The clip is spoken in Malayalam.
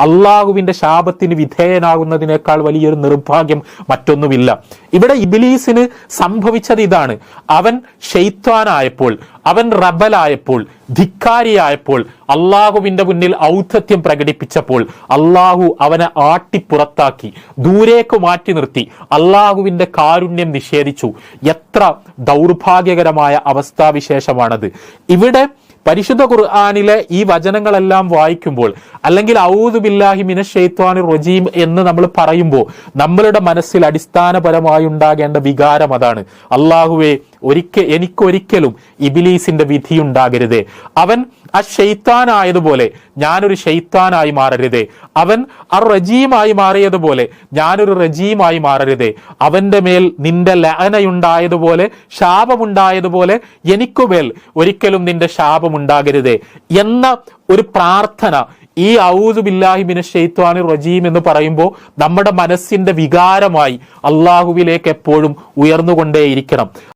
അള്ളാഹുവിന്റെ ശാപത്തിന് വിധേയനാകുന്നതിനേക്കാൾ വലിയൊരു നിർഭാഗ്യം മറ്റൊന്നുമില്ല. ഇവിടെ ഇബിലീസിന് സംഭവിച്ചത് ഇതാണ്. അവൻ ഷെയ്ത്വാനായപ്പോൾ അവൻ റബലായപ്പോൾ ധിക്കാരിയായപ്പോൾ അള്ളാഹുവിന്റെ മുന്നിൽ ഔദ്ധത്യം പ്രകടിപ്പിച്ചപ്പോൾ അള്ളാഹു അവനെ ആട്ടിപ്പുറത്താക്കി ദൂരേക്ക് മാറ്റി നിർത്തി അള്ളാഹുവിന്റെ കാരുണ്യം നിഷേധിച്ചു. എത്ര ദൗർഭാഗ്യകരമായ അവസ്ഥാവിശേഷമാണത്. ഇവിടെ പരിശുദ്ധ ഖുർആാനിലെ ഈ വചനങ്ങളെല്ലാം വായിക്കുമ്പോൾ അല്ലെങ്കിൽ ഔദ് ബില്ലാഹി മിന ഷെയ്ത്വാനി റജീം എന്ന് നമ്മൾ പറയുമ്പോൾ നമ്മളുടെ മനസ്സിൽ അടിസ്ഥാനപരമായി ഉണ്ടാകേണ്ട വികാരം അതാണ്. അള്ളാഹുവെ ഒരിക്കൽ എനിക്കൊരിക്കലും ഇബിലീസിന്റെ വിധി ഉണ്ടാകരുത് അവൻ ആ ഷെയ്ത്താനായതുപോലെ ഞാനൊരു ഷെയ്ത്താനായി മാറരുതേ. അവൻ ആ റജീമായി മാറിയതുപോലെ ഞാനൊരു റജീമായി മാറരുതേ. അവന്റെ മേൽ നിന്റെ ലഹനയുണ്ടായതുപോലെ ശാപമുണ്ടായതുപോലെ എനിക്കുമേൽ ഒരിക്കലും നിന്റെ ശാപമുണ്ടാകരുതേ എന്ന ഒരു പ്രാർത്ഥന ഈ ഔദു ബില്ലാഹി മിന ഷെയ്ത്വാനി റജീം എന്ന് പറയുമ്പോൾ നമ്മുടെ മനസ്സിന്റെ വികാരമായി അള്ളാഹുവിലേക്ക് എപ്പോഴും ഉയർന്നുകൊണ്ടേയിരിക്കണം.